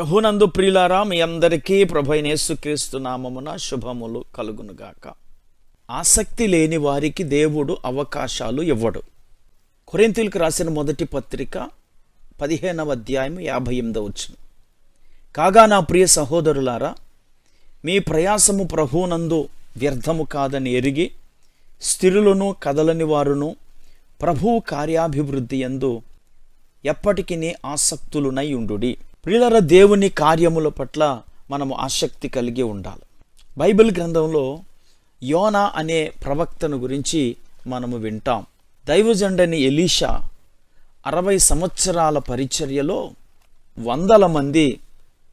ప్రభునందు ప్రియులారా మీ అందరికీ ప్రభు యేసుక్రీస్తు నామమున శుభములు కలుగునుగాక. ఆసక్తి లేని వారికి దేవుడు అవకాశాలు ఇవ్వడు. కొరింతీలకు రాసిన మొదటి పత్రిక పదిహేనవ అధ్యాయం యాభై ఎనిమిదవ వచ్చిన కాగా నా ప్రియ సహోదరులారా మీ ప్రయాసము ప్రభునందు వ్యర్థము కాదని ఎరిగి స్థిరులను కదలని వారును ప్రభువు కార్యాభివృద్ధి ఎందు ఎప్పటికీ ఆసక్తులునై ఉండుడి. ప్రియులర దేవుని కార్యముల పట్ల మనము ఆసక్తి కలిగి ఉండాలి. బైబిల్ గ్రంథంలో యోనా అనే ప్రవక్తను గురించి మనము వింటాం. దైవజండని ఎలీషా అరవై సంవత్సరాల పరిచర్యలో వందల మంది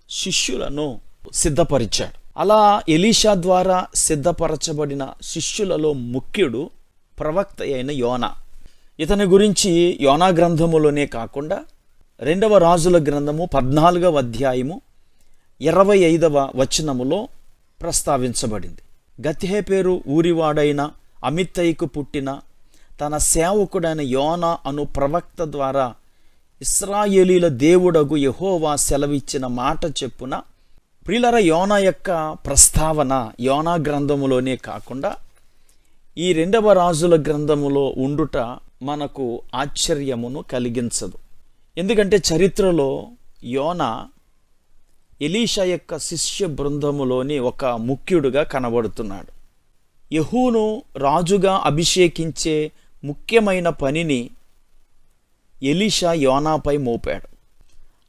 శిష్యులను సిద్ధపరిచాడు. అలా ఎలీషా ద్వారా సిద్ధపరచబడిన శిష్యులలో ముఖ్యుడు ప్రవక్త అయిన యోనా. ఇతని గురించి యోనా గ్రంథములోనే కాకుండా రెండవ రాజుల గ్రంథము పద్నాలుగవ అధ్యాయము ఇరవై ఐదవ వచనములో ప్రస్తావించబడింది. గతిహేపేరు ఊరివాడైన అమిత్తయ్యకు పుట్టిన తన సేవకుడైన యోనా అను ప్రవక్త ద్వారా ఇస్రాయేలీల దేవుడగు యహోవా సెలవిచ్చిన మాట చెప్పున ప్రిలర యోనా యొక్క ప్రస్తావన యోనా గ్రంథములోనే కాకుండా ఈ రెండవ రాజుల గ్రంథములో ఉండుట మనకు ఆశ్చర్యమును కలిగించదు. ఎందుకంటే చరిత్రలో యోన ఎలీషా యొక్క శిష్య బృందములోని ఒక ముఖ్యుడుగా కనబడుతున్నాడు. యహూను రాజుగా అభిషేకించే ముఖ్యమైన పనిని ఎలీషా యోనాపై మోపాడు.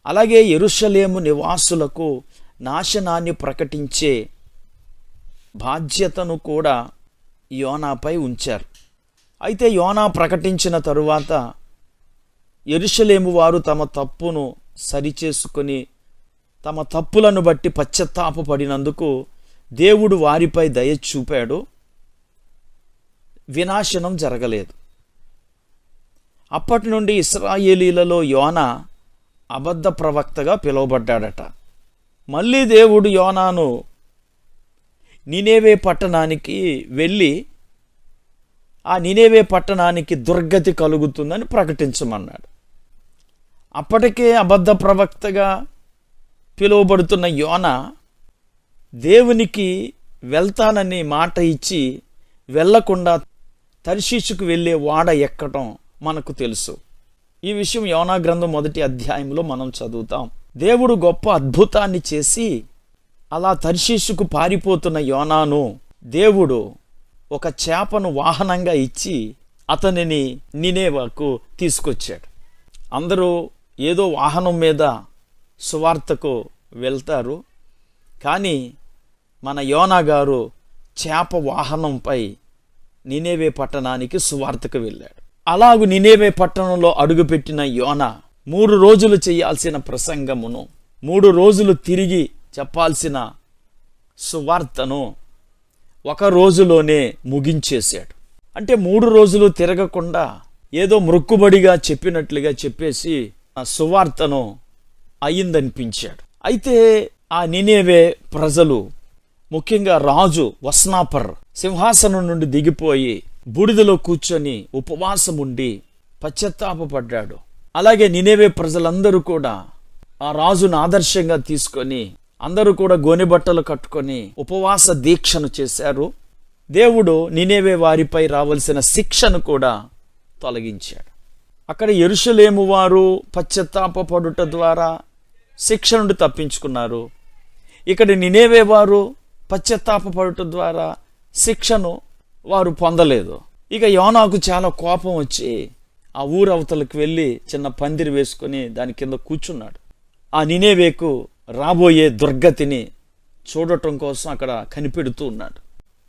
అలాగే ఎరుషలేము నివాసులకు నాశనాన్ని ప్రకటించే బాధ్యతను కూడా యోనాపై ఉంచారు. అయితే యోనా ప్రకటించిన తరువాత ఎరుషలేము వారు తమ తప్పును సరిచేసుకొని తమ తప్పులను బట్టి పశ్చత్తాపడినందుకు దేవుడు వారిపై దయ చూపాడు. వినాశనం జరగలేదు. అప్పటి నుండి ఇస్రాయేలీలలో యోన అబద్ధ ప్రవక్తగా పిలువబడ్డాడట. మళ్ళీ దేవుడు యోనాను నినేవే పట్టణానికి వెళ్ళి ఆ నినేవే పట్టణానికి దుర్గతి కలుగుతుందని ప్రకటించమన్నాడు. అప్పటికే అబద్ధ ప్రవక్తగా పిలువబడుతున్న యోన దేవునికి వెళ్తానని మాట ఇచ్చి వెళ్ళకుండా తర్షీషుకు వెళ్ళే వాడ ఎక్కటం మనకు తెలుసు. ఈ విషయం యోనా గ్రంథం మొదటి అధ్యాయంలో మనం చదువుతాం. దేవుడు గొప్ప అద్భుతాన్ని చేసి అలా తర్షీషుకు పారిపోతున్న యోనాను దేవుడు ఒక చేపను వాహనంగా ఇచ్చి అతనిని నినేవాకు తీసుకొచ్చాడు. అందరూ ఏదో వాహనం మీద సువార్తకు వెళ్తారు. కానీ మన యోనా గారు చేప వాహనంపై నినేవే పట్టణానికి సువార్తకు వెళ్ళాడు. అలాగు నినేవే పట్టణంలో అడుగుపెట్టిన యోన మూడు రోజులు చేయాల్సిన ప్రసంగమును మూడు రోజులు తిరిగి చెప్పాల్సిన సువార్తను ఒక రోజులోనే ముగించేశాడు. అంటే మూడు రోజులు తిరగకుండా ఏదో మృక్కుబడిగా చెప్పినట్లుగా చెప్పేసి సువార్తను అయిందనిపించాడు అయితే ఆ నినేవే ప్రజలు ముఖ్యంగా రాజు వస్నాపర్ సింహాసనం నుండి దిగిపోయి బూడిదలో కూర్చొని ఉపవాసం ఉండి పశ్చాత్తాపడ్డాడు అలాగే నినేవే ప్రజలందరూ కూడా ఆ రాజును ఆదర్శంగా తీసుకొని అందరూ కూడా గోనెబట్టలు కట్టుకొని ఉపవాస దీక్షను చేశారు. దేవుడు నినేవే వారిపై రావలసిన శిక్షను కూడా తొలగించాడు. అక్కడ ఎరుషలేము వారు పశ్చత్తాపడుట ద్వారా శిక్ష నుండి తప్పించుకున్నారు. ఇక్కడ నినేవే వారు పశ్చత్తాపడుట ద్వారా శిక్షను వారు పొందలేదు. ఇక యోనాకు చాలా కోపం వచ్చి ఆ ఊరు అవతలకు వెళ్ళి చిన్న పందిరి వేసుకొని దాని కింద కూర్చున్నాడు. ఆ నినేవేకు రాబోయే దుర్గతిని చూడటం కోసం అక్కడ కనిపెడుతూ ఉన్నాడు.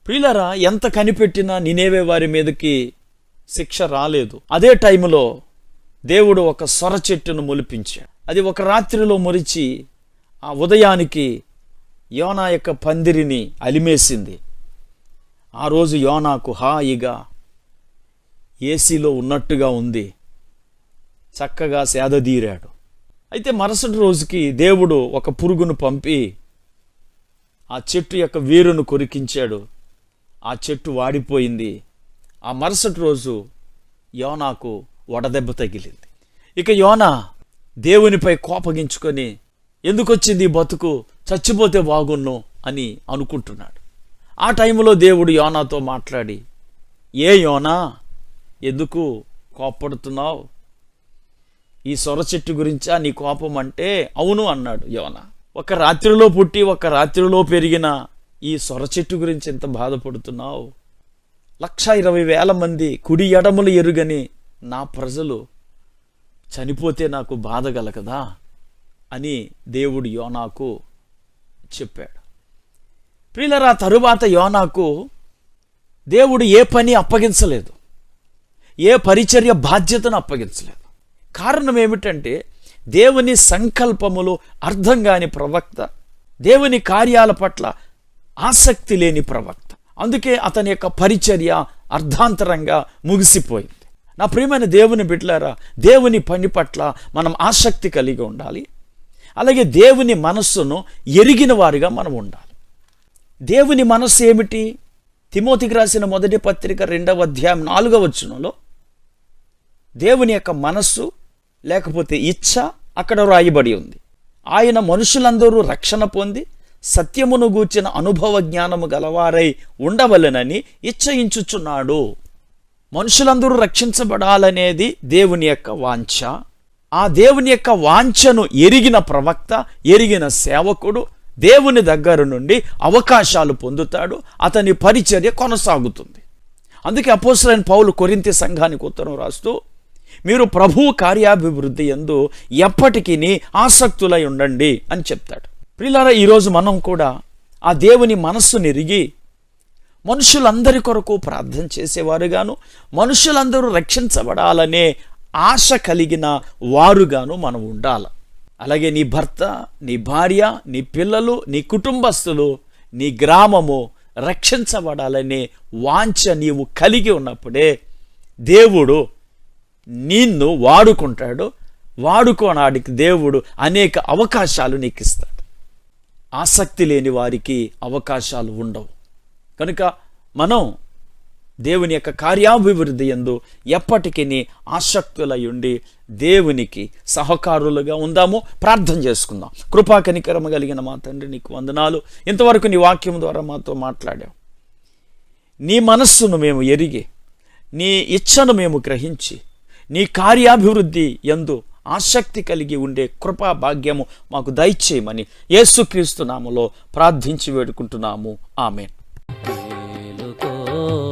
ప్రియులరా ఎంత కనిపెట్టినా నినేవే వారి మీదకి శిక్ష రాలేదు. అదే టైంలో దేవుడు ఒక సొర చెట్టును మొలిపించాడు. అది ఒక రాత్రిలో మురిచి ఆ ఉదయానికి యోనా యొక్క పందిరిని అలిమేసింది. ఆ రోజు యోనాకు హాయిగా ఏసీలో ఉన్నట్టుగా ఉంది. చక్కగా సేదదీరాడు అయితే మరుసటి రోజుకి దేవుడు ఒక పురుగును పంపి ఆ చెట్టు యొక్క వేరును కొరికించాడు. ఆ చెట్టు వాడిపోయింది. ఆ మరుసటి రోజు యోనాకు వడదెబ్బ తగిలింది. ఇక యోన దేవునిపై కోపగించుకొని ఎందుకు వచ్చింది ఈ బతుకు? చచ్చిపోతే బాగున్ను అని అనుకుంటున్నాడు. ఆ టైంలో దేవుడు యోనాతో మాట్లాడి ఏ యోనా ఎందుకు కోపడుతున్నావు ఈ సొర చెట్టు గురించా నీ కోపం అంటే అవును అన్నాడు యోన. ఒక రాత్రిలో పుట్టి ఒక రాత్రిలో పెరిగిన ఈ సొర చెట్టు గురించి ఎంత బాధపడుతున్నావు? లక్ష ఇరవై వేల మంది కుడి ఎడములు ఎరుగని నా ప్రజలు చనిపోతే నాకు బాధ కలగదా అని దేవుడు యోనాకు చెప్పాడు. ప్రియులరా తరువాత యోనాకు దేవుడు ఏ పని అప్పగించలేదు. ఏ పరిచర్య బాధ్యతను అప్పగించలేదు. కారణం ఏమిటంటే దేవుని సంకల్పములు అర్థం కాని ప్రవక్త దేవుని కార్యాల పట్ల ఆసక్తి లేని ప్రవక్త. అందుకే అతని యొక్క పరిచర్య అర్ధాంతరంగా ముగిసిపోయింది. నా ప్రియమైన దేవుని బిడ్డలారా దేవుని పని పట్ల మనం ఆసక్తి కలిగి ఉండాలి. అలాగే దేవుని మనస్సును ఎరిగిన వారిగా మనం ఉండాలి. దేవుని మనస్సు ఏమిటి? తిమోతికి రాసిన మొదటి పత్రిక రెండవ అధ్యాయం నాలుగవ వచనంలో దేవుని యొక్క మనస్సు లేకపోతే ఇచ్ఛ అక్కడ రాయబడి ఉంది. ఆయన మనుషులందరూ రక్షణ పొంది సత్యమును గూర్చిన అనుభవ జ్ఞానము గలవారై ఉండవలెనని ఇచ్చయించుచున్నాడు. మనుషులందరూ రక్షించబడాలనేది దేవుని యొక్క వాంఛ. ఆ దేవుని యొక్క వాంఛను ఎరిగిన ప్రవక్త ఎరిగిన సేవకుడు దేవుని దగ్గర నుండి అవకాశాలు పొందుతాడు అతని పరిచర్య కొనసాగుతుంది. అందుకే అపోసరైన పౌలు కొరింతి సంఘానికి ఉత్తరం రాస్తూ మీరు ప్రభువు కార్యాభివృద్ధి ఎందు ఎప్పటికీ ఆసక్తులై ఉండండి అని చెప్తాడు. ప్రిలారా ఈరోజు మనం కూడా ఆ దేవుని మనస్సుని ఎరిగి మనుషులందరి కొరకు ప్రార్థన చేసేవారుగాను మనుషులందరూ రక్షించబడాలనే ఆశ కలిగిన వారుగాను మనం ఉండాలి. అలాగే నీ భర్త నీ భార్య నీ పిల్లలు నీ కుటుంబస్తులు నీ గ్రామము రక్షించబడాలనే వాంఛ నీవు కలిగి ఉన్నప్పుడే దేవుడు నిన్ను వాడుకుంటాడు. వాడుకోనాడికి దేవుడు అనేక అవకాశాలు నీకు ఇస్తాడు ఆసక్తి లేని వారికి అవకాశాలు ఉండవు. కనుక మనం దేవుని యొక్క కార్యాభివృద్ధి ఎందు ఎప్పటికీ ఆసక్తులై ఉండి దేవునికి సహకారులుగా ఉందాము. ప్రార్థన చేసుకుందాం. కృపా కనికరమ కలిగిన మా తండ్రి నీకు వందనాలు. ఇంతవరకు నీ వాక్యం ద్వారా మాతో మాట్లాడావు. నీ మనస్సును మేము ఎరిగి నీ ఇచ్చను మేము గ్రహించి నీ కార్యాభివృద్ధి ఎందు ఆసక్తి కలిగి ఉండే కృపా భాగ్యము మాకు దయచేయమని యేసుక్రీస్తు నామలో ప్రార్థించి వేడుకుంటున్నాము. ఆమె ஓ